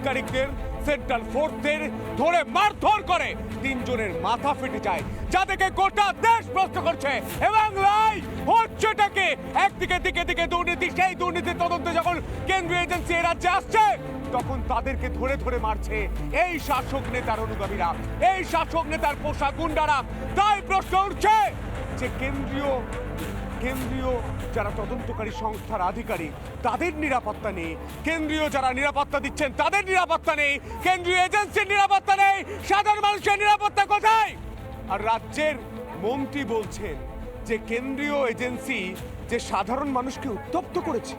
আধিকারিকদের সেন্ট্রাল ফোর্সদের ধরে মারধর করে। তিনজনের মাথা ফেটে যায়, যাদেরকে গোটা দেশ প্রশ্ন করছে। এবং লাই হচ্ছেটাকে একদিকে, দিকে দিকে দুর্নীতি, সেই দুর্নীতির তদন্তে যখন কেন্দ্রীয় এজেন্সি এ রাজ্যে আসছে, তখন তাদেরকে ধরে ধরে মারছে এই শাসক নেতার অনুগামীরা। এই শাসক নেতার পোশাক গুন্ডারা। তাই প্রশ্ন উঠছে যে কেন্দ্রীয় কেন্দ্রীয় যারা তদন্তকারী সংস্থার আধিকারিক, তাদের নিরাপত্তা নেই। কেন্দ্রীয় যারা নিরাপত্তা দিচ্ছেন, তাদের নিরাপত্তা নেই। কেন্দ্রীয় এজেন্সির নিরাপত্তা নেই। সাধারণ মানুষের নিরাপত্তা কোথায়? আর রাজ্যের মন্ত্রী বলছেন যে, কেন্দ্রীয় এজেন্সি যে সাধারণ মানুষকে উত্তপ্ত করেছে।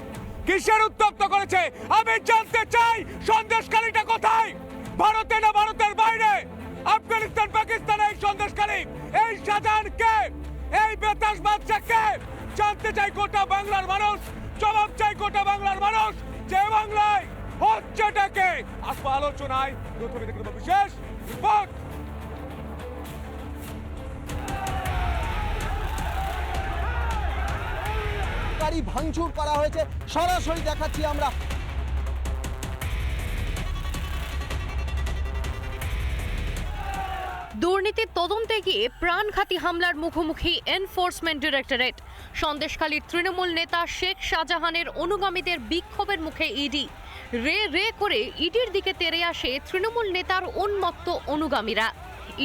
কিসের উত্তপ্ত করেছে? আমি জানতে চাই সন্দেশকারীটা কোথায়? ভারতে না ভারতের বাইরে? আফগানিস্তান পাকিস্তানে এই সন্দেশকারী এই শাহজাহান কে? এই বেতাস বাদশাকে জানতে চাই গোটা বাংলার মানুষ, জবাব চাই গোটা বাংলার মানুষ যে বাংলায় হচ্ছেটাকে আসব আলোচনায় প্রথমে দেখে বিশেষ রিপোর্ট। গাড়ি ভাঙচুর করা হয়েছে। সরাসরি দেখাচ্ছি আমরা দুর্নীতির তদন্তে গিয়ে প্রাণঘাতী হামলার মুখোমুখি এনফোর্সমেন্ট ডিরেক্টরেট। সন্দেশখালীর তৃণমূল নেতা শেখ শাহজাহানের অনুগামীদের বিক্ষোভের মুখে ইডি। রে রে করে ইডির দিকে তেড়ে আসে তৃণমূল নেতার উন্মত্ত অনুগামীরা।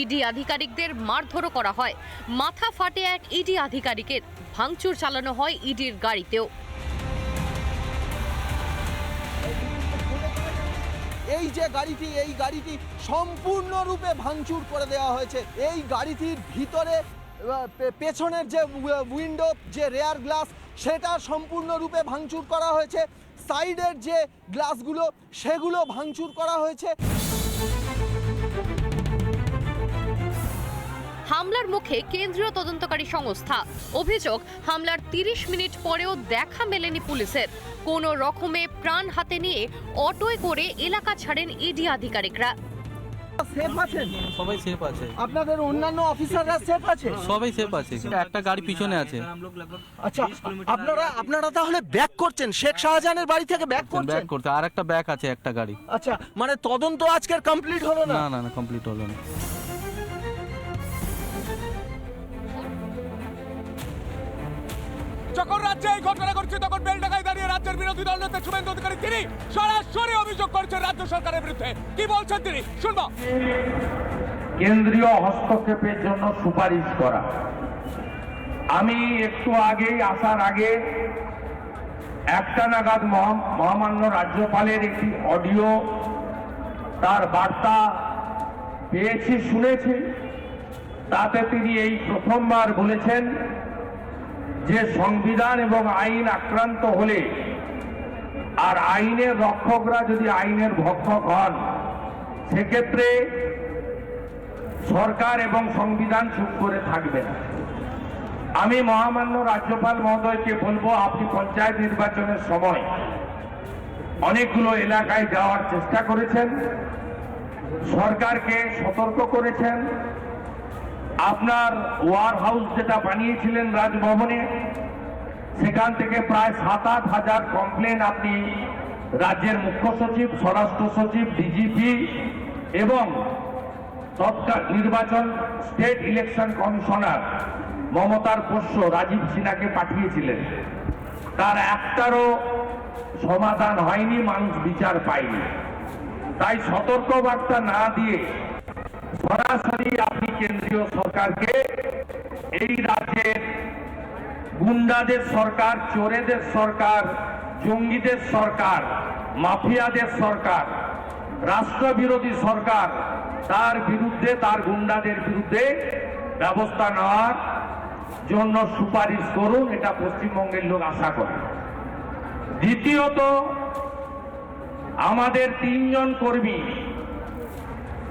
ইডি আধিকারিকদের মারধরও করা হয়। মাথা ফাটে এক ইডি আধিকারিকের। ভাঙচুর চালানো হয় ইডির গাড়িতেও। এই যে গাড়িটি, এই গাড়িটি সম্পূর্ণরূপে ভাঙচুর করে দেওয়া হয়েছে। এই গাড়িটির ভিতরে পেছনের যে উইন্ডো যে রেয়ার গ্লাস সেটা সম্পূর্ণরূপে ভাঙচুর করা হয়েছে। সাইডের যে গ্লাসগুলো সেগুলো ভাঙচুর করা হয়েছে। হামলার মুখে কেন্দ্রীয় তদন্তকারী সংস্থা। অভিযোগ হামলার তিরিশ মিনিট পরেও দেখা মেলেনি পুলিশের। কোনো রকমে প্রাণ হাতে নিয়ে অটোয় করে এলাকা ছাড়েন ইডি আধিকারিকরা। সেফ আছেন? সবাই সেফ আছে। আপনাদের অন্যান্য অফিসাররা সেফ আছে? সবাই সেফ আছে। একটা গাড়ি পিছনে আছে। আচ্ছা আপনারা আপনারা তাহলে ব্যাক করছেন? শেখ শাহজাহানের বাড়ি থেকে ব্যাক করছেন ব্যাক করতে আর একটা ব্যাগ আছে একটা গাড়ি। আচ্ছা মানে তদন্ত আজকের কমপ্লিট হলো না? না না কমপ্লিট হলো না। যখন রাজ্যে এই ঘটনা ঘটছে, তখন বেলডাকায় দাঁড়িয়ে রাজ্যের বিরোধী দল নেতা শুভেন্দু অধিকারী, তিনি সরাসরি অভিযোগ করছেন রাজ্য সরকারের বিরুদ্ধে। কি বলছেন তিনি? শুনব। কেন্দ্রীয় হস্তক্ষেপের জন্য সুপারিশ করা। আমি একটু আগেই আসার আগে একটা নাগাদ মহা- মহামান্য রাজ্যপালের একটি অডিও তার বার্তা পেয়েছি, শুনেছি। তাতে তিনি এই প্রথমবার বলেছেন যে সংবিধান এবং আইন আক্রান্ত হলে আর আইনের রক্ষকরা যদি আইনের ভক্ষক হন, সেক্ষেত্রে সরকার এবং সংবিধান চুপ করে থাকবে না। আমি মহামান্য রাজ্যপাল মহোদয়কে বলব, আপনি পঞ্চায়েত নির্বাচনের সময় অনেকগুলো এলাকায় যাওয়ার চেষ্টা করেছেন, সরকারকে সতর্ক করেছেন আপনার ওয়ার হাউস যেটা বানিয়েছিলেন রাজভবনে, সেখান থেকে প্রায় সাত আট হাজার কমপ্লেন আপনি রাজ্যের মুখ্য সচিব, স্বরাষ্ট্র সচিব ডিজিপি এবং তৎকাল নির্বাচন স্টেট ইলেকশন কমিশনার মমতার পোষ্য রাজীব সিনহাকে পাঠিয়েছিলেন। তার একটারও সমাধান হয়নি, মানুষ বিচার পায়নি। তাই সতর্ক বার্তা না দিয়ে সরাসরি কেন্দ্রীয় সরকারকে, এই রাজ্যের গুন্ডাদের সরকার, চোরেদের সরকার, জঙ্গিদের সরকার, মাফিয়াদের সরকার, রাষ্ট্রবিরোধী সরকার, তার বিরুদ্ধে, তার গুন্ডাদের বিরুদ্ধে ব্যবস্থা নেওয়ার জন্য সুপারিশ করুন, এটা পশ্চিমবঙ্গের লোক আশা করে। দ্বিতীয়ত, আমাদের তিনজন কর্মী,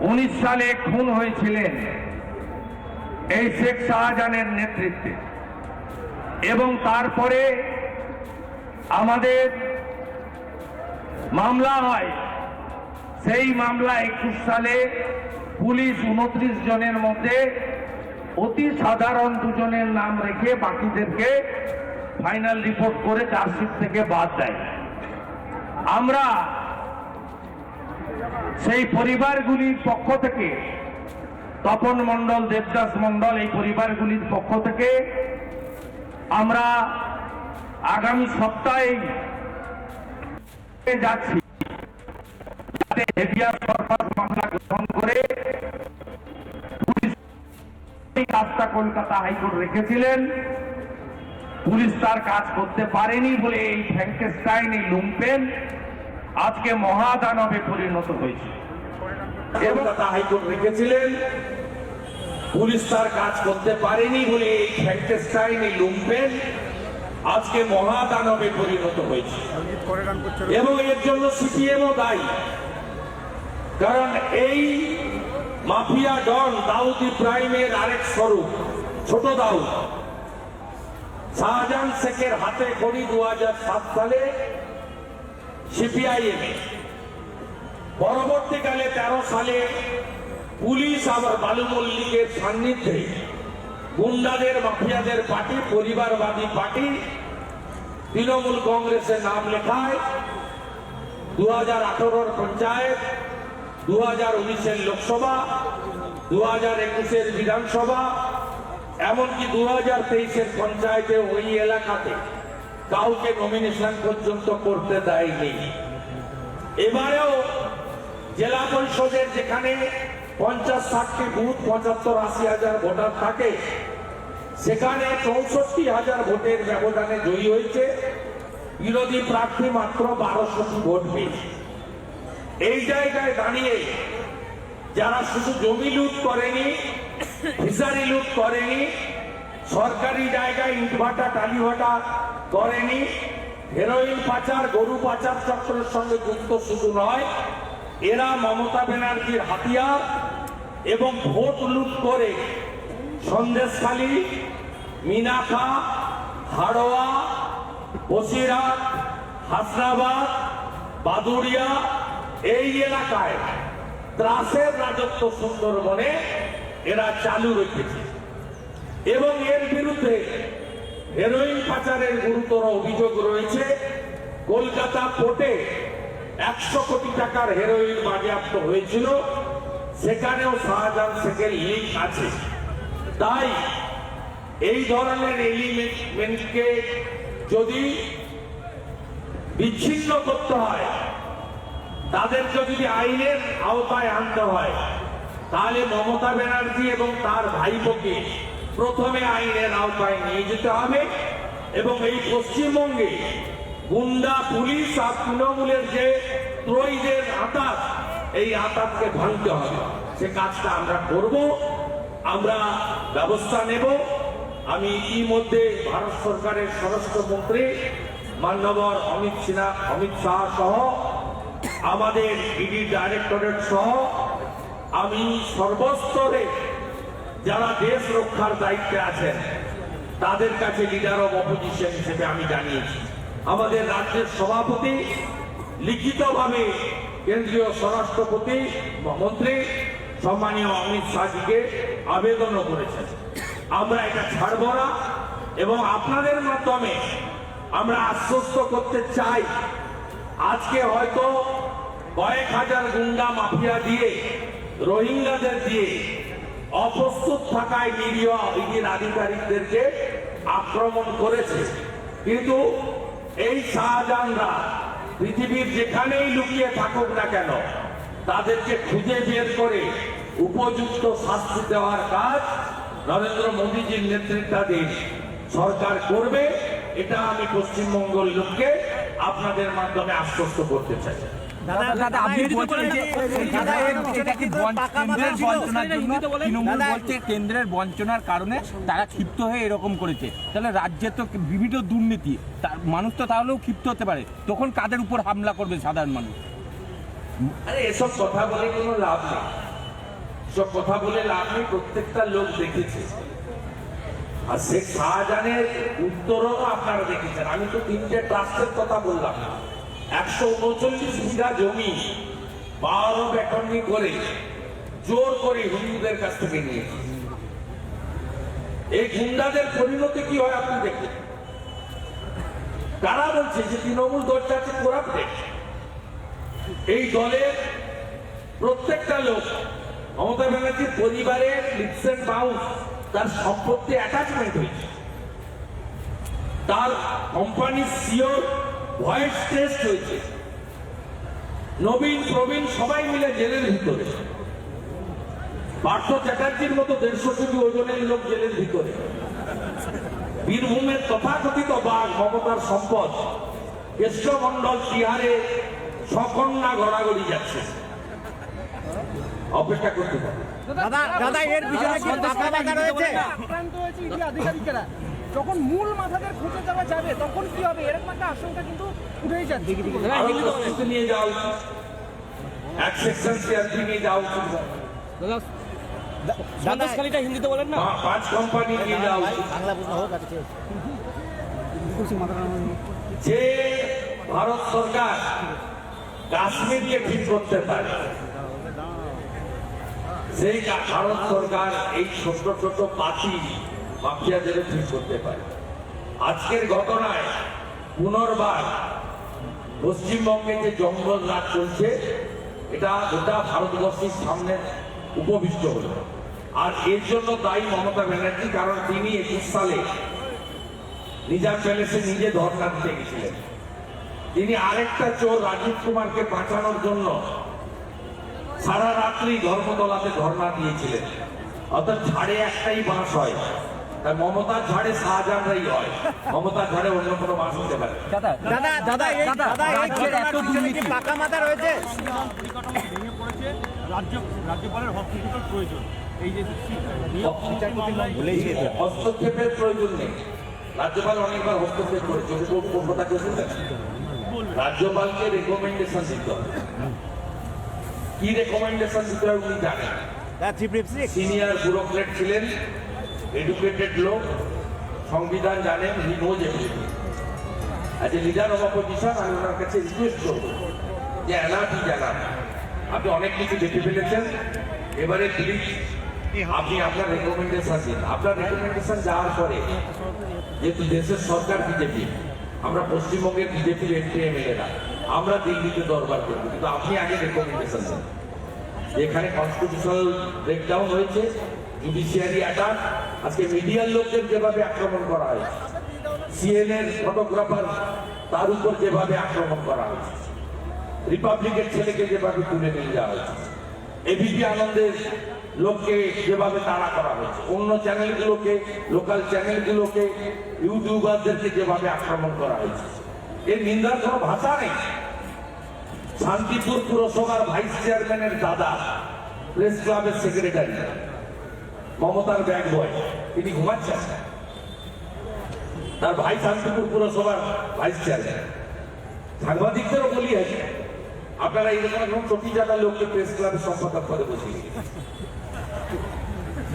উনিশ সালে খুন হয়েছিলেন। এই শেখ শাহজাহানের নেতৃত্বে। এবং তারপরে আমাদের মামলা হয়। সেই মামলা একুশ সালে পুলিশ উনত্রিশ জনের মধ্যে অতি সাধারণ দুজনের নাম রেখে বাকিদেরকে ফাইনাল রিপোর্ট করে চার্জশিট থেকে বাদ দেয়। আমরা সেই পরিবারগুলির পক্ষ থেকে তপন মণ্ডল, দেবদাস মণ্ডল এই পরিবারগুলির পক্ষ থেকে আমরা আগামী সপ্তাহে যাচ্ছি। মামলা গ্রহণ করে কাজটা কলকাতা হাইকোর্ট রেখেছিলেন। পুলিশ তার কাজ করতে পারেনি বলে এই ফ্র্যাঙ্কেস্টাইন, এই লুম্পেন আজকে মহাদানবে পরিণত হয়েছে। কলকাতা হাইকোর্ট রেখেছিলেন। পুলিশ তার কাজ করতে পারেনি বলে এই ফ্র্যাঙ্কেস্টাইন এই লুম্পেন আজকে মহাদানবে পরিণত হয়েছে। এবং এর জন্য সিপিএমও দায়ী। কারণ এই মাফিয়া ডন দাউদ ইব্রাহিমের আরেক স্বরূপ ছোট দাউদ। শাহজাহান শেখের হাতে খড়ি দু হাজার সাত সালে সিপিআইএম। পরবর্তীকালে তেরো সালে পুলিশ আবার বালু মল্লিকের সান্নিধ্যে গুন্ডাদের, মাফিয়াদের পার্টি, পরিবারবাদী পার্টি তৃণমূল কংগ্রেসের নাম লেখায়। দু হাজার আঠারোর পঞ্চায়েত দু হাজার উনিশের লোকসভা দু হাজার একুশের বিধানসভা, এমনকি দু হাজার তেইশের পঞ্চায়েতে ওই এলাকাতে কাউকে নমিনেশন পর্যন্ত করতে দেয়নি। এবারেও জেলা পরিষদের যেখানে পঞ্চাশ ষাটটি বুথ, পঁচাত্তর আশি হাজার ভোটার থাকে। সেখানে চৌষট্টি হাজার ভোটের ব্যবধানে জয়ী হয়েছে। বিরোধী প্রার্থী মাত্র বারোশোটি ভোট পেয়েছে। এই জায়গায় দাঁড়িয়ে যারা শুধু জমি লুট করেনি, ফিশারি লুট করেনি, সরকারি জায়গায় ইটভাটা, টালিভাটা করেনি, হেরোইন পাচার, গরু পাচার চক্রের সঙ্গে যুক্ত শুধু নয়, এরা মমতা ব্যানার্জির হাতিয়ার। এবং ভোট লুট করে সন্দেশখালী মিনাখা হাড়োয়া, বসিরহাট, হাসনাবাদ, বাদুড়িয়া, এই এলাকায় ত্রাসের রাজত্ব সুন্দরবনে এরা চালু রেখেছে। এবং এর বিরুদ্ধে হেরোইন পাচারের গুরুতর অভিযোগ রয়েছে। কলকাতা কোর্টে একশো কোটি টাকার হেরোইন বাজেয়াপ্ত হয়েছিল। সেখানেও শাহজাহান শেখের লিঙ্ক আছে। তাই এই ধরনের এলিমেন্টকে যদি বিচ্ছিন্ন করতে হয়, তাদেরকে যদি আইনের আওতায় আনতে হয়, তাহলে মমতা ব্যানার্জি এবং তার ভাইপোকে প্রথমে আইনের আওতায় নিয়ে যেতে হবে এবং এই পশ্চিমবঙ্গে গুন্ডা পুলিশ আর তৃণমূলের যে ত্রয়ীদের আতাত এই আতাতকে ভাঙতে হবে। সে কাজটা আমরা করব, আমরা ব্যবস্থা নেব। আমি ইতিমধ্যে ভারত সরকারের স্বরাষ্ট্রমন্ত্রী মান্যবর অমিত সিনহা, অমিত শাহ সহ, আমাদের ইডি ডাইরেক্টরেট সহ, আমি সর্বস্তরে যারা দেশ রক্ষার দায়িত্বে আছেন, তাদের কাছে লিডার অব অপোজিশন হিসেবে আমি জানিয়েছি। আমাদের রাজ্যের সভাপতি লিখিতভাবে কেন্দ্রীয় স্বরাষ্ট্রপতি মন্ত্রী সম্মানীয় অমিত শাহজিকে আবেদনও করেছেন। আমরা এটা ছাড়ব না এবং আপনাদের মাধ্যমে আমরা আশ্বস্ত করতে চাই, আজকে হয়তো কয়েক হাজার গুন্ডা মাফিয়া দিয়ে, রোহিঙ্গাদের দিয়ে অপ্রস্তুত থাকায় নিরীহ ইডির আধিকারিকদেরকে আক্রমণ করেছে। কিন্তু এই শাহজাহানরা পৃথিবীর যেখানেই লুকিয়ে থাকুক না কেন, তাদেরকে খুঁজে বের করে উপযুক্ত শাস্তি দেওয়ার কাজ নরেন্দ্র মোদীজির নেতৃত্বাধীন সরকার করবে। এটা আমি পশ্চিমবঙ্গের লোককে আপনাদের মাধ্যমে আশ্বস্ত করতে চাই। দাদা দাদা আপনি বলছেন যে দাদা এটা কি কেন্দ্রের বঞ্চনার জন্য তৃণমূল বলছে কেন্দ্রের বঞ্চনার কারণে তারা ক্ষিপ্ত হয়ে এরকম করেছে। তাহলে রাজ্যে তো বিভিন্ন দুর্নীতি তার মানুষ তো তাহলেও ক্ষিপ্ত হতে পারে। তখন কাদের উপর হামলা করবে সাধারণ মানুষ? আরে এসব কথা বলে কোনো লাভ নেই। সব কথা বলে লাভ নেই প্রত্যেকটা লোক দেখেছে। আর শেখ শাহজাহানের উত্তরও আপনারা দেখেছেন। আমি তো তিনটে ট্রাস্টের কথা বললাম একশো উনচল্লিশ বিঘা জমি বারো ব্যাটনি করে জোর করে হিন্দুদের কাছ থেকে নিয়েছে এই গুন্ডাদের পরিণতি কি হয় আপনি দেখুন। কারা বলছে যে তৃণমূল দলটা হচ্ছে এই দলের প্রত্যেকটা লোক, মমতা ব্যানার্জির পরিবারের লিপস এন্ড বাউন্স তার সম্পত্তি অ্যাটাচমেন্ট হয়েছে। তার কোম্পানির সিওর ভয়েস টেস্ট হয়েছে। নবীন প্রবীণ সবাই মিলে জেলের ভিতরে। পার্থ চ্যাটার্জির মতো দেড়শো কোটি ওজনের লোক জেলের ভিতরে। বীরভূমের তথাকথিত বাঘ মমতার সম্পদ কেষ্টমন্ডল তিহারে সকন্যা গড়াগড়ি যাচ্ছে। অপেক্ষা করতে পারে দাদা দাদা এর পিছনে কি টাকা বাধা রয়েছে? আক্রান্ত হয়েছে আধিকারিকেরা। যখন মূল মাথাদের খুঁজে যাওয়া যাবে তখন কি হবে? এরকম একটা আশঙ্কা কিন্তু উঠেই যাচ্ছে। নিয়ে যাওয়া উচিত। এক সেকশন সিআরপি নিয়ে যাওয়া উচিত। সন্দেশখালীটা হিন্দিতে বলেন না। পাঁচ কোম্পানি নিয়ে যাওয়া উচিত। বাংলা প্রশ্ন হোক আছে। যে ভারত সরকার কাশ্মীরকে ঠিক করতে পারে সেই ভারত সরকার এই ছোট ছোট পাতি মাফিয়াদের ঠিক করতে পারে। আজকের ঘটনায় পুনর্বার পশ্চিমবঙ্গে যে জঙ্গল রাজ চলছে, এটা গোটা ভারতবর্ষের সামনে উপবিষ্ট হলো। আর এর জন্য দায়ী মমতা ব্যানার্জি, কারণ তিনি একুশ সালে নিজাম প্যালেসে নিজে ধর্ণা দিতে গেছিলেন। তিনি আরেকটা চোর, রাজীব কুমারকে বাঁচানোর জন্য সারা রাত্রি ধর্মতলাতে ধর্ণা দিয়েছিলেন। অর্থাৎ ঝাড়ে একটাই বাঁশ হয়। তাই মমতার ঝাড়ে শাহজাহানরাই হয়। মমতার ঝাড়ে অন্য কোনো বাঁশ হতে পারে। দাদা দাদা এই দাদা এই পাকা মাথা রয়েছে? হস্তক্ষেপের প্রয়োজন নেই। রাজ্যপাল অনেকবার হস্তক্ষেপ করেছে। কেউ রাজ্যপালকে রেকমেন্ডেশন দিতে হবে। কি রেকমেন্ডেশন দিতে হবে উনি জানেন। সিনিয়র ব্যুরোক্রেট ছিলেন। এডুকেটেড লোক সংবিধান জানেন he knows everything as a leader of opposition আমি ওনার কাছে রিকোয়েস্ট করব যে অ্যালার্টই জানান। আপনি অনেক কিছু দেখে ফেলেছেন। এবারে প্লিজ আপনি আপনার রেকমেন্ডেশন দিন। আপনার রেকমেন্ডেশন যাওয়ার পরে, যেহেতু দেশের সরকার বিজেপি, আমরা পশ্চিমবঙ্গের বিজেপির এমপি এমএলএরা আমরা দিল্লিতে দরবার করব। কিন্তু আপনি আগে রেকমেন্ডেশন দিন। এখানে কনস্টিটিউশনাল ব্রেকডাউন হয়েছে। জুডিশিয়ারি অ্যাটাক আজকে মিডিয়ার লোকদের যেভাবে আক্রমণ করা হয়েছে সিএনএন ফটোগ্রাফার তার উপর যেভাবে আক্রমণ করা হয়েছে রিপাবলিকের ছেলেকে যেভাবে তুলে নিয়ে যাওয়া হয়েছে এবিপি আনন্দের লোককে যেভাবে তাড়া করা হয়েছে, অন্য চ্যানেলগুলোকে লোকাল চ্যানেলগুলোকে, ইউটিউবারদেরকে যেভাবে আক্রমণ করা হয়েছে। এর নিন্দার কোনো ভাষা নেই। শান্তিপুর পুরসভার ভাইস চেয়ারম্যানের দাদা প্রেস ক্লাবের সেক্রেটারি মমতার ব্যাগ বয় তিনি ঘুমাচ্ছেন। তার ভাই শান্তিপুর পুরসভার ভাইস চেয়ারম্যান সাংবাদিকদেরও বলি আছে আপনারা এইরকম একদম চটি জানা লোককে প্রেস ক্লাবের সম্পাদক পদে বসিয়ে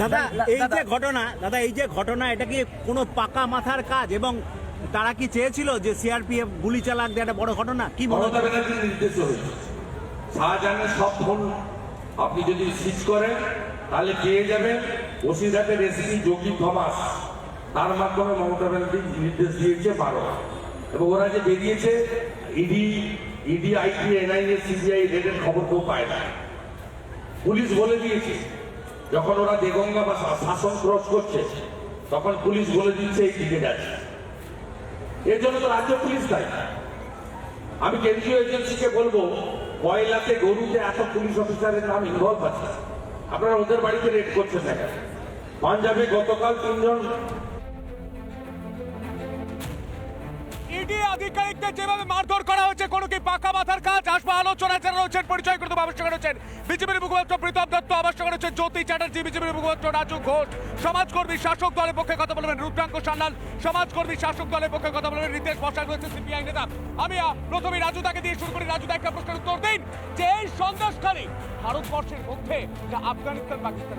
দাদা এই যে ঘটনা দাদা এই যে ঘটনা এটা কি কোনো পাকা মাথার কাজ? এবং তারা কি চেয়েছিল যে সিআরপিএফ গুলি চালাক দিয়ে একটা বড় ঘটনা? কি মনে মমতা ব্যানার্জির নির্দেশ হয়েছে শাহজাহানের সব ফোন আপনি যদি সিজ করেন তাহলে পেয়ে যাবেন। বসিরহাটের রেসিপি যোগী থমাস। তার মাধ্যমে মমতা ব্যানার্জি নির্দেশ দিয়েছে বারো। এবং ওরা যে বেরিয়েছে, ED ED, IT, NIA, CBI রেডের খবর কেউ পায় না। পুলিশ বলে দিয়েছে, যখন ওরা দেগঙ্গা বা শাসন ক্রস করছে, তখন পুলিশ বলে দিচ্ছে এই দিকে যাচ্ছে। এর জন্য তো রাজ্য পুলিশ দায়ী। আমি কেন্দ্রীয় এজেন্সিকে বলব, কয়লাতে গরুতে এত পুলিশ অফিসারের নাম ইনভলভ আছে? আপনারা ওদের বাড়িতে রেড করতে থাকেন পাঞ্জাবে গতকাল তিনজন ইডি আধিকারিকদের যেভাবে মারধর করা হচ্ছে, কোনো কি পাকা মাথার কাজ? আসবা, আলোচনা যারা রয়েছেন, পরিচয় করতে আবশ্যক রয়েছেন বিজেপির মুখপাত্র প্রীতম দত্ত, আবশ্যক রয়েছেন জ্যোতি চ্যাটার্জি, বিজেপির মুখপাত্র রাজু ঘোষ, সমাজকর্মী শাসক দলের পক্ষে কথা বলবেন রুদ্রাঙ্ক সান্যাল, সমাজকর্মী শাসক দলের পক্ষে কথা বলবেন রিতেশ বসাক, রয়েছে সিপিআই নেতা। আমি প্রথমে রাজুদাকে দিয়ে শুরু করি। রাজুদা একটা প্রশ্নের উত্তর দিন। যে এই সন্দেশখালী ভারতবর্ষের মধ্যে যা আফগানিস্তান, পাকিস্তান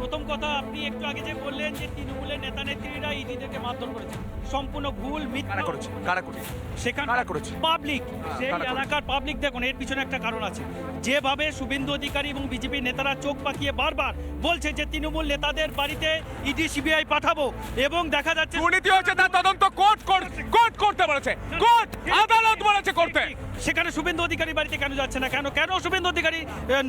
প্রথম কথা আপনি একটু আগে যে বললেন যে তৃণমূলের নেতা নেত্রীরা ইডিদেরকে মারধর করেছে সম্পূর্ণ ভুল মিথ্যা। করেছে? কারা করেছে? সেখানে কারা করেছে? পাবলিক সেই এলাকার পাবলিক দেখুন এর পিছনে একটা কারণ আছে। যেভাবে শুভেন্দু অধিকারী এবং বিজেপি নেতারা চোখ পাকিয়ে বারবার বলছে যে তৃণমূল নেতাদের বাড়িতে ইডি সিবিআই পাঠাবো এবং দেখা যাচ্ছে দুর্নীতি হয়েছে তার তদন্ত কোর্ট কোর্ট করতে বলেছে। কোর্ট আদালত বলেছে করতে। সেখানে শুভেন্দু অধিকারী বাড়িতে কেন যাচ্ছে না? কেন কেন শুভেন্দু অধিকারী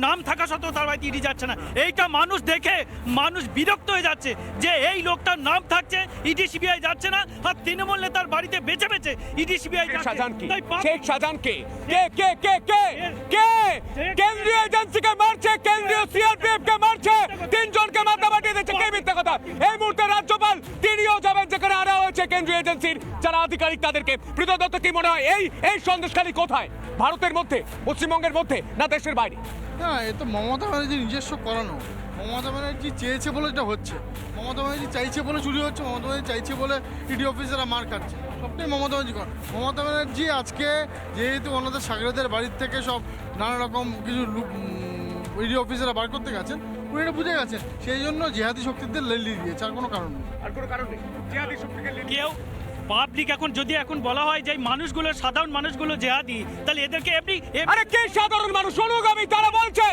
নাম থাকা সত্ত্বেও তার বাড়িতে ইডি যাচ্ছে না? এইটা মানুষ দেখে মানুষ বিরক্ত হয়ে যাচ্ছে যে এই লোকটার নাম থাকছে ইডি সিবিআই যাচ্ছে না আর তৃণমূল নেতার বাড়িতে বেছে বেছে ইডি সিবিআই শেখ শাহজাহান কি কে কে কে? কে? কে? কেন্দ্রীয় এজেন্সিকে মারছে কেন্দ্রীয় সিআরপিএফ কে মারছে তিনজনকে মাথা বাটিয়ে দিচ্ছে কে মিথ্যা কথা? এই মুহূর্তে রাজ্যপাল তিনিও যাবেন যেখানে আনা হয়েছে কেন্দ্রীয় এজেন্সির। যারা আধিকারিক তাদেরকে। প্রীত দত্ত কি মনে হয়? এই এই সন্দেশখালী কোথায়? ভারতের মধ্যে পশ্চিমবঙ্গের মধ্যে না দেশের বাইরে। না এ তো মমতা ব্যানার্জি নিজস্ব করানো। মমতা ব্যানার্জি চেয়েছে বলে এটা হচ্ছে। মমতা ব্যানার্জি চাইছে বলে চুরি হচ্ছে মমতা ব্যানার্জি চাইছে বলে ইডি অফিসাররা মার খাচ্ছে। সবটাই মমতা ব্যানার্জি কর মমতা ব্যানার্জি আজকে যেহেতু ওনাদের সাগরেদের বাড়ির থেকে সব নানা রকম কিছু ইডি অফিসাররা বার করতে গেছেন উনি এটা বুঝে গেছেন। সেই জন্য জেহাদি শক্তিদের লেলিয়ে দিয়েছে আর কোনো কারণ নেই। আর কোনো কারণ নেই। জিহাদি শক্তিকে কেউ পাবলিক এখন যদি এখন বলা হয় যে মানুষগুলো সাধারণ মানুষগুলো জেহাদি তাহলে এদেরকে এমনি আরে কে সাধারণ মানুষ? অনুগামী তারা বলছে।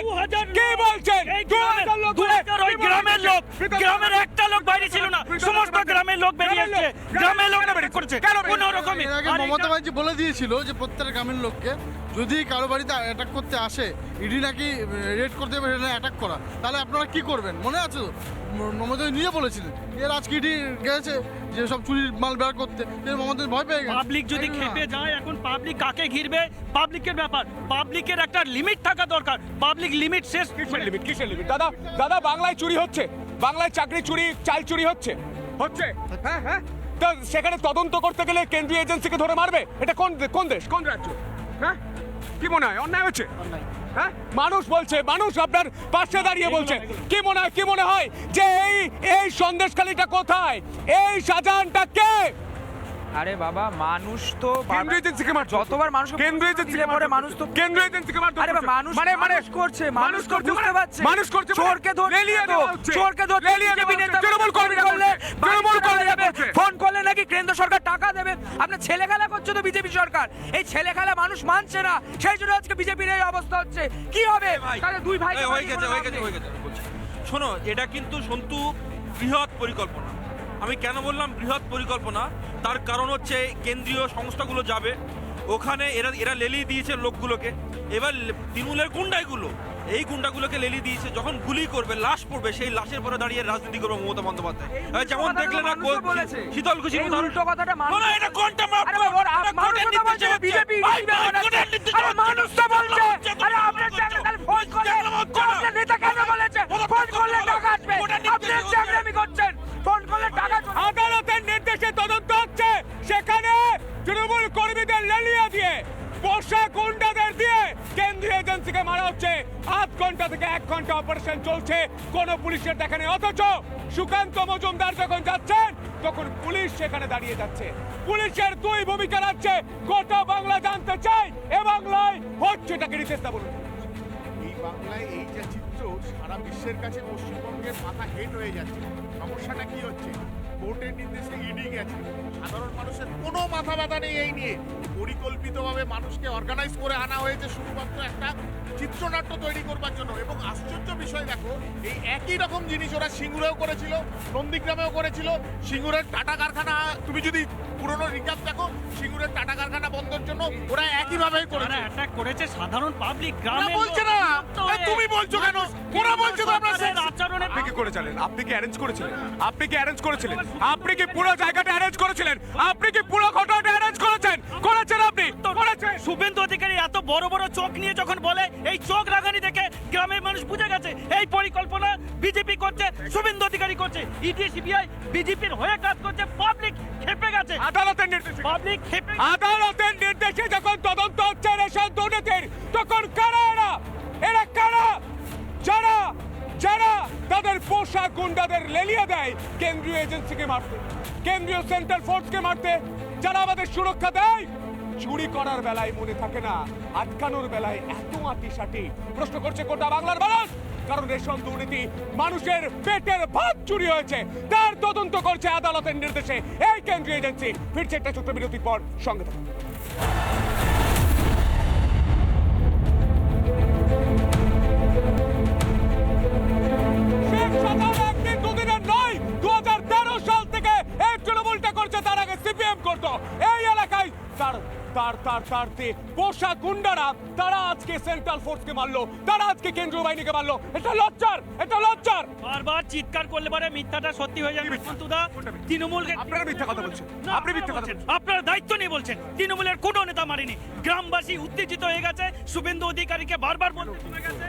কে বলছে? গ্রামের- লোক গ্রামের দিচ্ছে? গ্রামের লোক বেরিয়ে গ্রামের গ্রামের লোক। বেরিয়ে করেছে। কোনো রকমই। এর আগে আর মমতা ব্যানার্জি বলে দিয়েছিল যে প্রত্যেকটা গ্রামের লোককে যদি কারও বাড়িতে অ্যাটাক করতে আসে ইডি নাকি রেড করতে হবে অ্যাটাক করা। তাহলে আপনারা কি করবেন? মনে আছে তো? মমতা নিজে বলেছিলেন এর আজকে ইডি গেছে যে সব চুরির মাল বের করতে। এর মমতা ভয় পেয়ে গেছে। পাবলিক যদি খেপে যায় এখন পাবলিক কাকে ঘিরবে? পাবলিকের ব্যাপার। পাবলিকের একটা লিমিট থাকা দরকার। পাবলিক লিমিট শেষ। কিসের লিমিট কিসের লিমিট দাদা দাদা বাংলায় চুরি হচ্ছে। বাংলায় চাকরি চুরি চাল চুরি হচ্ছে। হচ্ছে? হ্যাঁ হ্যাঁ? তো সেখানে তদন্ত করতে গেলে কেন্দ্রীয় এজেন্সিকে ধরে মারবে? এটা কোন কোন দেশ? কোন রাজ্য? হ্যাঁ? কি মনে হয়? অন্যায় হচ্ছে? হ্যাঁ? মানুষ বলছে মানুষ আপনার পাশে দাঁড়িয়ে বলছে। কি মনে হয়? কি মনে হয়? যে এই এই সন্দেশখালিটা কোথায়? এই শাহজাহানটা কে? আরে বাবা মানুষ তো কেন্দ্রীয় এজেন্সিকে মারছে যতবার মানুষকে কেন্দ্রীয় এজেন্সিকে দিলে পরে মানুষ তো কেন্দ্রীয় এজেন্সিকে মারধর আরে মানুষ মানে মানে মানুষ করছে মানুষ করছে বুঝতে মানে- পারছে। মানুষ করছে মানে- চোরকে ধরছে লেলিয়ে হচ্ছে। চোরকে ধরছে লেলিয়ে নেতা তৃণমূল কর্মীরা করলে তৃণমূল করছে। ফোন করলে নাকি কেন্দ্র সরকার টাকা দেবে? আপনার ছেলে খেলা করছে তো বিজেপি সরকার। এই ছেলে খেলা মানুষ মানছে না। সেই জন্য আজকে বিজেপির এই অবস্থা হচ্ছে। কি হবে? তাহলে দুই ভাই হয়ে গেছে হয়ে গেছে হয়ে গেছে শোনো এটা কিন্তু সন্তু বৃহৎ পরিকল্পনা। আমি কেন বললাম বৃহৎ পরিকল্পনা? তার কারণ হচ্ছে কেন্দ্রীয় সংস্থাগুলো যাবে। ওখানে এরা এরা লেলি দিয়েছে লোকগুলোকে। এবার তৃণমূলের গুন্ডাইগুলো এই গুন্ডাগুলোকে লেলি দিয়েছে যখন গুলি করবে লাশ পড়বে সেই লাশের পরে দাঁড়িয়ে রাজনীতি করবে মমতা বন্দ্যোপাধ্যায়। যেমন দেখলে না। উল্টো কথাটা মানুষ এটা কোনটা বিজেপি। মানুষ তো বলছে আরে আপনার চ্যানেল ফোন নেতা কেন বলেছে? ফোন করলে টাকা আসবে আপনি করছেন। ফোন করলে টাকা চলে আদালতের নির্দেশে তদন্ত হচ্ছে সেখানে তৃণমূল কর্মীদের লেলিয়ে দিয়ে পোষা গুন্ডাদের দিয়ে কেন্দ্রীয় এজেন্সিকে মারা হচ্ছে। আধ ঘণ্টা থেকে এক ঘণ্টা অপারেশন চলছে কোনো পুলিশের দেখা নেই। অথচ সুকান্ত মজুমদার যখন যাচ্ছেন তখন পুলিশ সেখানে দাঁড়িয়ে যাচ্ছে। পুলিশের দুই ভূমিকা রাখছে গোটা বাংলা জানতে চাই এ বাংলায় হচ্ছে এটাকে রিতেশদা বলুন। এই বাংলায় এই যে চিত্র সারা বিশ্বের কাছে পশ্চিমবঙ্গের মাথা হেট হয়ে যাচ্ছে। সমস্যাটা কি হচ্ছে? কোর্টের নির্দেশে ইডি গেছে। সাধারণ মানুষের কোনো মাথা ব্যথা নেই এই নিয়ে। পরিকল্পিতভাবে মানুষকে অর্গানাইজ করে আনা হয়েছে শুধুমাত্র একটা চিত্রনাট্য তৈরি করবার জন্য। এবং আশ্চর্য বিষয় দেখো এই একই রকম জিনিস ওরা সিঙ্গুরেও করেছিল নন্দীগ্রামেও করেছিল। সিঙ্গুরের টাটা কারখানা তুমি যদি পুরনো রিকাপ দেখো সিঙ্গুরের টাটা কারখানা বন্ধের জন্য ওরা একইভাবেই করেছে। অ্যাটাক করেছে সাধারণ পাবলিক গ্রামে বলছে না! তুমি বলছো কেন? ওরা বলছে তো আচরণে আপনি কি করেছিলেন? আপনি কি অ্যারেঞ্জ করেছিলেন? আপনি কি অ্যারেঞ্জ করেছিলেন? আপনি কি পুরো জায়গাটা অ্যারেঞ্জ করেছিলেন? আপনি কি পুরো ঘটনাটা করেছেন আপনি করেছেন শুভেন্দু অধিকারী এত বড় বড় চোখ নিয়ে যখন বলে এই চোখ রাগানি দেখে গ্রামের মানুষ বুঝে গেছে এই পরিকল্পনা বিজেপি করছে শুভেন্দু অধিকারী করছে ইডি সিবিআই বিজেপির হয়ে কাজ করছে পাবলিক খেপে গেছে। আদালতের নির্দেশে। পাবলিক খেপে আদালতের নির্দেশে যখন তদন্ত হচ্ছে রেশন দুর্নীতির তখন কারা এরা? এরা কারা? যারা যারা তাদের পোষা গুন্ডাদের লেলিয়ে দেয় কেন্দ্রীয় এজেন্সিকে মারতে কেন্দ্রীয় সেন্ট্রাল ফোর্সকে মারতে যারা আমাদের সুরক্ষা দেয়, চুরি করার বেলায় মনে থাকে না, আটকানোর বেলায় এত আটি সাটি প্রশ্ন করছে গোটা বাংলার মানুষ কারণ রেশন দুর্নীতি মানুষের পেটের ভাত চুরি হয়েছে। তার তদন্ত করছে আদালতের নির্দেশে। এই কেন্দ্রীয় এজেন্সি। ফিরছে একটা ছোট্ট বিরতির পর সঙ্গে থাকুন। তার পোষা গুন্ডারা তারা আজকে সেন্ট্রাল ফোর্সকে মারলো তারা আজকে কেন্দ্রীয় বাহিনীকে মারলো। এটা লজ্জার এটা লজ্জার। বারবার চিৎকার করলে পরে মিথ্যাটা সত্যি হয়ে যাবে। সন্তুদা তৃণমূলকে আপনারা মিথ্যা কথা বলছেন। আপনি মিথ্যা কথা বলছেন। আপনারা দায়িত্ব নিয়ে বলছেন। তৃণমূলের কোনো নেতা মারেনি। গ্রামবাসী উত্তেজিত হয়ে গেছে। শুভেন্দু অধিকারীকে বারবার বলতে শোনা গেছে?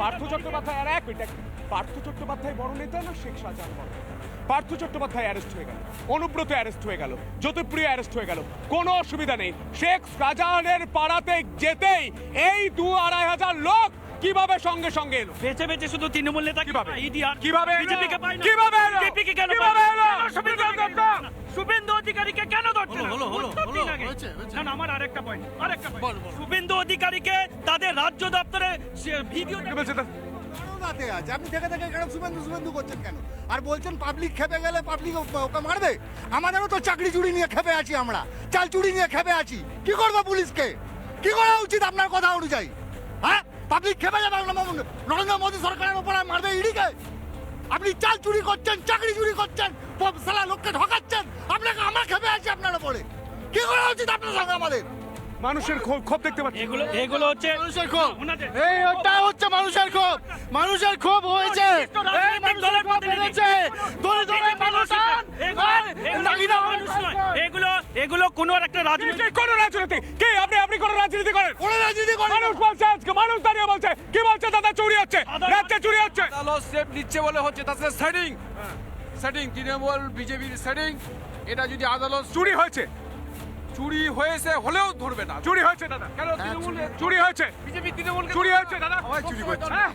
পার্থ চট্টোপাধ্যায় আর এক মিনিট এক মিনিট। পার্থ চট্টোপাধ্যায় বড় নেতা না শেখ শাহজাহান বড় নেতা? পার্থ চট্টোপাধ্যায় অ্যারেস্ট হয়ে গেল অনুব্রত অ্যারেস্ট হয়ে গেল জ্যোতিপ্রিয় অ্যারেস্ট হয়ে গেল। কোনো অসুবিধা নেই। শেখ শাহজাহানের পাড়াতে যেতেই এই দু আড়াই হাজার লোক কীভাবে সঙ্গে সঙ্গে এলো? বেছে বেছে শুধু তৃণমূল নেতা কীভাবে? কীভাবে কীভাবে? শুভেন্দু অধিকারীকে কেন ধরছে না? হলো, হলো, উত্তর দিন আগে। না, না, আমার আরেকটা পয়েন্ট আরেকটা পয়েন্ট শুভেন্দু অধিকারীকে তাদের রাজ্য দপ্তরে ভিডিও বলছে আছে। আপনি দেখে দেখে কেন সুবেন্দু সুবেন্দু করছেন কেন? আর বলছেন পাবলিক খেপে গেলে পাবলিক ওকে মারবে? আমাদেরও তো চাকরি চুরি নিয়ে খেপে আছি আমরা। চাল চুরি নিয়ে খেপে আছি। কি করব পুলিশকে? কি করা উচিত আপনার কথা অনুযায়ী? হ্যাঁ? পাবলিক খেপে যাবে নরেন্দ্র- মোদী সরকারের উপর মারবে ইডিকে? আপনি চাল চুরি করছেন, চাকরি চুরি করছেন সালা লোককে ঠকাচ্ছেন, আপনাকে আমরা খেপে আছি আপনার উপরে। কি করা উচিত আপনার সঙ্গে আমাদের? মানুষের ক্ষোভ দেখতে পাচ্ছি। এগুলো এগুলো হচ্ছে মানুষের ক্ষোভ। এই ওটা হচ্ছে মানুষের ক্ষোভ। মানুষের ক্ষোভ হয়েছে। এগুলো এগুলো কোনো একটা রাজনীতি কোন রাজনীতি। কি আপনি আপনি কোন রাজনীতি করেন? কোনো রাজনীতি করে মানুষ বলছে আজকে মানুষ দাঁড়িয়ে বলছে। কি বলছে? দাদা চুরি হচ্ছে। রাজ্যে চুরি হচ্ছে। আদালত স্টেপ নিচ্ছে বলে হচ্ছে। তাতে সেটিং সেটিং তৃণমূল বিজেপির সেটিং এটা যদি আদালত চুরি হয়েছে। চুরি হয়েছে হলেও ধরবে না। চুরি হয়েছে দাদা। কেন তৃণমূল? চুরি। হয়েছে। বিজেপি তৃণমূল চুরি হয়েছে দাদা।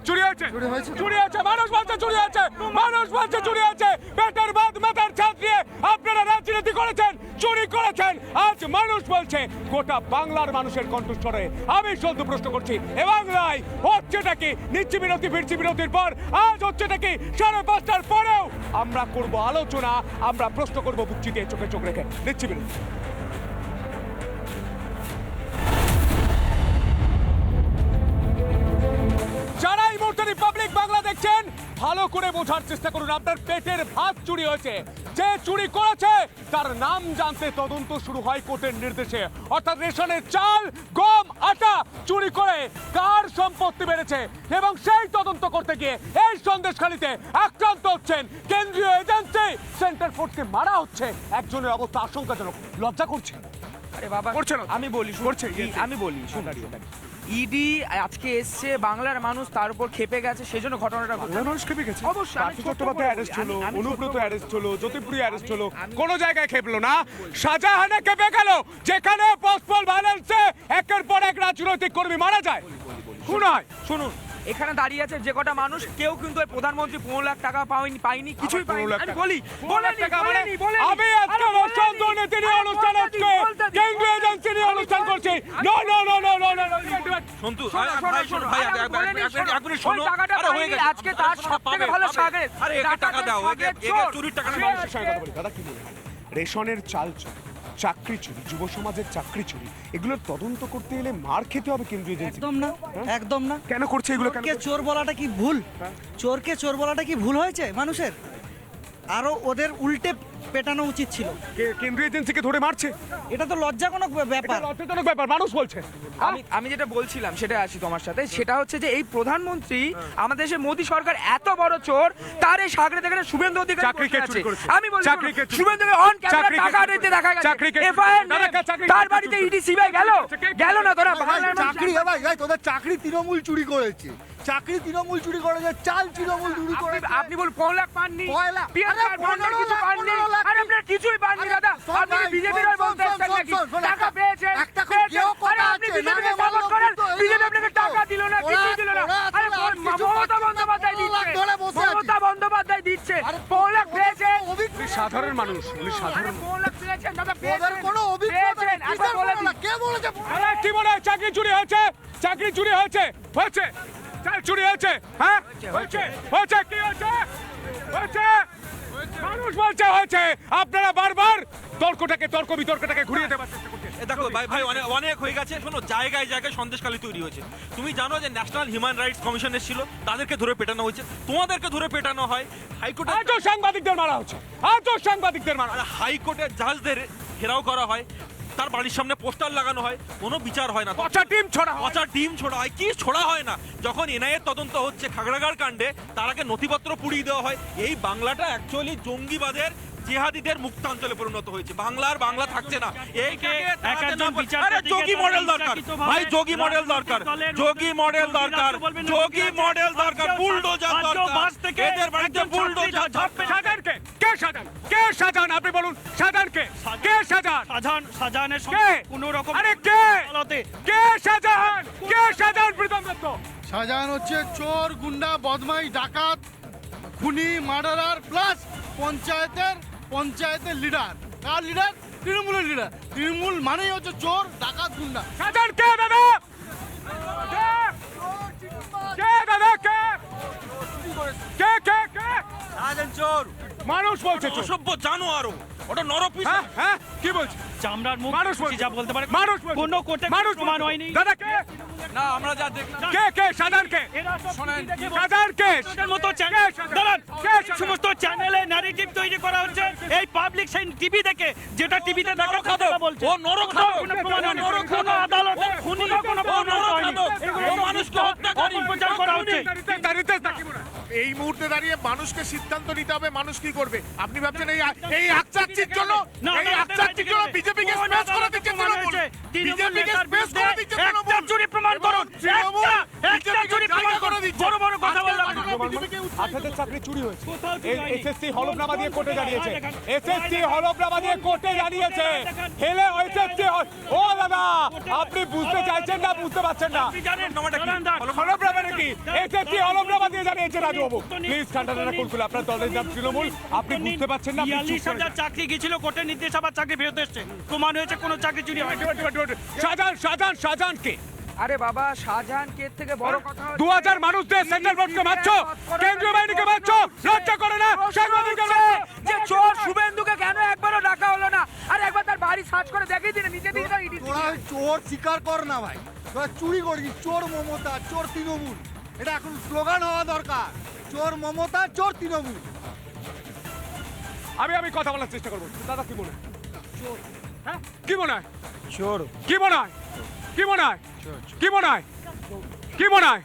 চুরি হয়েছে। চুরি হয়েছে। চুরি হয়েছে মানুষ বলছে চুরি হয়েছে। মানুষ বলছে চুরি হয়েছে। পেটের ভাত মাথার ছাদ দিয়ে আপনারা রাজনীতি করেছেন চুরি করেছেন। আজ মানুষ বলছে গোটা বাংলার মানুষের কণ্ঠস্বরে আমি শুধু প্রশ্ন করছি এ বাংলায় হচ্ছেটা কি? নিচ্ছি বিরতি ফিরছি বিরতির পর। আজ হচ্ছেটা কি? সাড়ে পাঁচটার পরেও আমরা করব আলোচনা আমরা প্রশ্ন করব বুক চিতিয়ে চোখে চোখ রেখে। নিচ্ছি বিরতি। বোঝার চেষ্টা করুন। আপনার পেটের ভাত চুরি হয়েছে। যে চুরি করেছে, তার নাম জানতে তদন্ত শুরু হয় কোর্টের নির্দেশে। অর্থাৎ রেশনের চাল, গম, আটা চুরি করে কার সম্পত্তি বেড়েছে? এবং সেই তদন্ত করতে গিয়ে এই সন্দেশখালিতে আক্রান্ত হচ্ছেন কেন্দ্রীয় এজেন্সি। সেন্টার ফোর্সকে মারা হচ্ছে। একজনের অবস্থা আশঙ্কাজনক। লজ্জা করছে। আরে বাবা। করছে না আমি বলি করছে, আমি বলি ইডি আজকে এসছে বাংলার মানুষ তার উপর খেপে গেছে সেজন্য ঘটনাটা ঘটছে। মানুষ খেপে গেছে? অবশ্যই, আমি পার্থ চট্টোপাধ্যায় অ্যারেস্ট হলো অনুব্রত অ্যারেস্ট হলো জ্যোতিপ্রিয় অ্যারেস্ট হলো কোন জায়গায় খেপলো না। শাহজাহানে খেপে গেল? যেখানে পসপল ভায়োলেন্সে একের পর এক রাজনৈতিক কর্মী মারা যায়। খুন হয়। শুনুন। এখানে দাঁড়িয়ে আছে যে কটা মানুষ কেউ কিন্তু প্রধানমন্ত্রী পনেরো লাখ টাকা পায়নি পাইনি কিছুই আমি বলি পনেরো লাখ বলেনি, টাকা বলেনি, বলেনি। আমি আজকে আরে দুর্নীতি নিয়ে অনুষ্ঠান আজকে দিন, বলতে দিন, কেন্দ্রীয় এজেন্সি নিয়ে অনুষ্ঠান করছি। No no no no no no Santu শোনো, আরে, শোনো, ভাই শোনো, শোনো ভাই এক- আমি এক- বলে এক- নিই, এক মিনিট, এক মিনিট ওই শোনো আরে হয়ে গেছে। আজকে তার আরে, সব থেকে পাবে, ভালো পাবে। আরে একে টাকা দাও একে সাগরের একে চোর। চুরির টাকা মানুষের সঙ্গে কথা বলি দাদা কি বলে রেশনের চাল চুরি। চাকরি চুরি যুব সমাজের চাকরি চুরি এগুলোর তদন্ত করতে এলে মার খেতে হবে কেন্দ্রীয় এজেন্সি। একদম না একদম না। কেন করছে এগুলো কেন চোর বলাটা কি ভুল? চোরকে চোর বলাটা কি ভুল হয়েছে মানুষের? আরও ওদের উল্টে পেটানো উচিত ছিল। কে- কেন্দ্রীয় এজেন্সিকে ধরে মারছে? এটা তো লজ্জাজনক এটা ব্যাপার। লজ্জাজনক ব্যাপার মানুষ বলছে। আমি আমি যেটা বলছিলাম সেটা আছি তোমার সাথে সেটা হচ্ছে যে এই প্রধানমন্ত্রী আমাদের দেশের মোদী সরকার এত বড় চোর তার এই সাগরে দেখেন শুভেন্দু অধিকারী চাকরি কে বসে চুরি আছে। করেছে? আমি বলছি চাকরি কে চুরি শুভেন্দু অন ক্যামেরা চাকরি কে টাকা চুরি নিতে দেখা গেছে। চাকরি কে চুরি এফআইআর দাদা, কে চাকরি তার বাড়িতে ইডি সিবিআই গেল? গেল না তোরা চাকরি ভাই ভাই, তোদের চাকরি তৃণমূল চুরি করেছে। চাকরি তৃণমূল চুরি করেছে চাল তৃণমূল চুরি করেছে। আপনি বল পনেরো লাখ পাননি? কিছু পাননি? আরে আপনার কিছুই পাননি দাদা। আপনি বিজেপির বলতে টাকা একটা- পেয়েছেন একটা খুব পেয়েছেন। কেউ কথা আরে আপনি বিজেপিকে সাপোর্ট করেন? বিজেপি আপনাকে টাকা দিল না দিল না। আরে মমতা বন্দ্যোপাধ্যায় দিচ্ছে। মমতা বন্দ্যোপাধ্যায় দিচ্ছে। পনেরো লাখ পেয়েছেন। সাধারণ মানুষ উনি সাধারণ কোনো বলেছে? কি বলে? চাকরি চুরি হয়েছে চাকরি চুরি হয়েছে। হয়েছে স্যার চুরি হয়েছে। হ্যাঁ? হয়েছে? হয়েছে? কি হয়েছে? হয়েছে? মানুষ বলছে হয়েছে। আপনারা বারবার তর্কটাকে তর্ক বিতর্কটাকে ঘুরিয়ে দেওয়ার চেষ্টা করছেন। দেখো ভাই ভাই অনেক অনেক হয়ে গেছে। শোনো জায়গায় জায়গায় সন্দেশখালী তৈরি হয়েছে। তুমি জানো যে ন্যাশনাল হিউম্যান রাইটস কমিশন এসেছিল তাদেরকে ধরে পেটানো হয়েছে। তোমাদেরকে ধরে পেটানো হয় হাইকোর্টে আজও সাংবাদিকদের মারা হচ্ছে। আজও সাংবাদিকদের মারা হাইকোর্টের জাজদের ঘেরাও করা হয়। তার বাড়ির সামনে পোস্টার লাগানো হয় কোনো বিচার হয় না। পচা টিম ছড়া পচা ডিম ছোড়া হয়। কি ছোড়া হয় না? যখন এনআইএর তদন্ত হচ্ছে খাগড়াগড় কাণ্ডে তার আগে নথিপত্র পুড়িয়ে দেওয়া হয়। এই বাংলাটা অ্যাকচুয়ালি জঙ্গিবাদের জেহাদিদের মুক্তাঞ্চলে পরিণত হয়েছে। বাংলার বাংলা থাকছে না। এই আরে যোগী মডেল দরকার। ভাই যোগী মডেল দরকার। যোগী মডেল দরকার। যোগী মডেল দরকার। বুলডোজার দরকার। বাস থেকে এদের বাড়িতে বুলডোজার। সাজান কে সাজান? কে সাজান? আপনি বলুন সাজান কে? কে সাজান? সাজান সাজানের সঙ্গে কোনো রকম আরে কে? কে সাজান? কে সাজান প্রীতম দত্ত? শাহজাহান হচ্ছে চোর গুন্ডা বদমাই ডাকাত খুনি মার্ডারার প্লাস পঞ্চায়েতের পঞ্চায়েতের লিডার কার লিডার তৃণমূলের লিডার তৃণমূল মানেই হচ্ছে চোর ডাকাত গুন্ডা। সাজান কে দাদা? কে দাদা কে? কে কে কে? রাজেন চোর। মানুষ বলছে চোর। অসভ্য জানো আরও ওটা নরপিস। হ্যাঁ হ্যাঁ কি বলছে? চামড়ার মুখ মানুষ বলছে। যা বলতে পারে। মানুষ কোনো কোর্টে মানুষ প্রমাণ হয়নি। দাদা কে? না আমরা যা দেখলাম। কে কে? সাজান কে? শোনেন, টিভি কে? আপনাদের মতো চ্যানেল দাঁড়ান। কে সমস্ত চ্যানেলে ন্যারেটিভ তৈরি করা হচ্ছে। এই পাবলিক সেই টিভি দেখে যেটা টিভিতে দেখা। কথা বলছে। ও নরখাদক। কোনো প্রমাণ হয়নি। কোনো আদালতে খুনি কোনো প্রমাণ হয়নি। এগুলো মানুষকে হত্যাকারী। অপপ্রচার করা হচ্ছে দাঁড়িয়ে নাকি মনে হয়? এই মুহূর্তে দাঁড়িয়ে মানুষকে সিদ্ধান্ত নিতে হবে মানুষ কি করবে? আপনি ভাবছেন এই এই আকচাকচির জন্য এই আকচাকচির জন্য বিজেপিকে কোন স্পেস করে আদালতে দিচ্ছে প্রমাণ তৃণমূল। হয়েছে? তৃণমূল বিজেপিকে নেতার স্পেস করে বিরুদ্ধে প্রমাণ করুন। একটা- একটা চুরি প্রমাণ করুন। বড় বড় কথা বললাম। ঘটনা বিজেপিকে উৎসাহিত আপনাদের চাকরি চুরি হয়েছে। কোথাও চুরি হয়নি। এসএসসি হলফনামা দিয়ে কোর্টে জানিয়েছে। দেখেন, এসএসসি হলফনামা দিয়ে কোর্টে জানিয়েছে। হেলে এসএসসি ও দাদা আপনি বুঝতে চাইছেন না বুঝতে পারছেন না। আপনি জানেন নামাটা কি? দাঁড়ান, দাঁড়ান। হলফনামা নাকি এসএসসি হলফনামা দিয়ে জানিয়েছে রাজুবাবু উত্তর প্লিজ ঠান্ডা ঠান্ডা কুলকুল আপনার দলের নাম তৃণমূল। আপনি বুঝতে পারছেন না আপনি বিয়াল্লিশ হাজার চাকরি গেছিল কোর্টের নির্দেশ আবার চাকরি ফেরত এসছে। প্রমাণ হয়েছে কোনো চাকরি চুরি ওয়েট, আরে বাবা শাহজাহান কে থেকে বড় কথা দু হাজার মানুষদের সেন্ট্রাল বোর্ডকে মারছো? কেন্দ্রীয় বাহিনীকে মারছো? লজ্জা করে না যে চোর শুভেন্দুকে কেন একবারও ডাকা হলো না? আর একবার তার বাড়ি সার্চ করে দেখিয়ে দিন নিজে দিন তোরা চোর স্বীকার কর না ভাই। তোরা চুরি করছিস চোর মমতা চোর তৃণমূল। এটা এখন স্লোগান হওয়া দরকার। চোর মমতা চোর তৃণমূল। আমি আমি কথা বলার চেষ্টা করব। দাদা কি মনে হয়? হ্যাঁ? কি মনে হয়? চোর। কি মনে হয়? কি মনে হয়? কি মনে হয়? কি মনে হয়?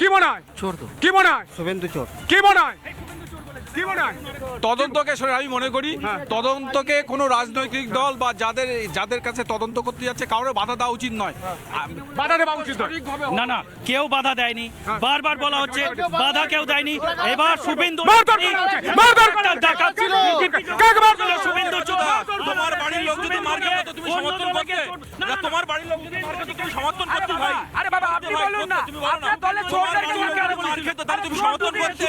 কি মনে হয়? চোর তো। কি মনে হয়? শুভেন্দু চোর। কি মনে হয়? তদন্তকে আমি মনে করি তদন্তকে কোনো রাজনৈতিক দল বা যাদের যাদের কাছে তদন্ত করতে যাচ্ছে কারোর বাধা দেওয়া উচিত নয়। বাধা দেওয়া উচিত না না কেউ বাধা দেয়নি। বারবার বলা হচ্ছে বাধা কেউ দেয়নি। এবার শুভেন্দু তোমার বাড়ির লোক যদি মার তুমি সমর্থন করতে। তোমার বাড়ির লোক যদি মার তুমি সমর্থন আরে করতে বাবা, ভাই আরে বাবা, আপনি বলুন না। আপনার দলে চোর তুমি সমর্থন করতে।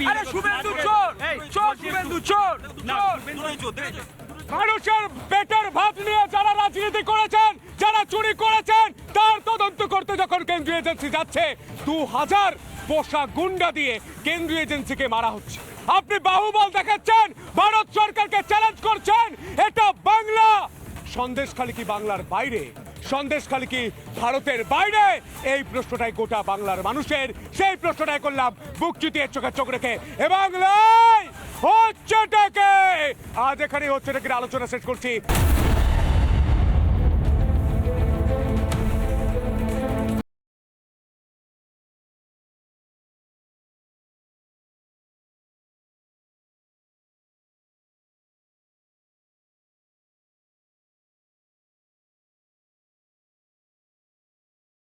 চোর। আরে শুভেন্দু চোর চোর শুভেন্দু? মানুষের পেটের ভাত নিয়ে যারা রাজনীতি করেছেন যারা চুরি করেছেন তার তদন্ত করতে যখন কেন্দ্রীয় এজেন্সি যাচ্ছে দু হাজার পোশাক গুন্ডা দিয়ে কেন্দ্রীয় এজেন্সিকে মারা হচ্ছে। আপনি বাহুবল দেখাচ্ছেন ভারত সরকারকে চ্যালেঞ্জ করছেন এটা বাংলা। সন্দেশখালী কি বাংলার বাইরে? সন্দেশখালী কি ভারতের বাইরে। এই প্রশ্নটাই গোটা বাংলার মানুষের। সেই প্রশ্নটাই করলাম বুক চুতিয়ে চোখে চোখ রেখে। এ বাংলায় হচ্ছেটাকে আজ এখানে হচ্ছেটাকে আলোচনা শেষ করছি।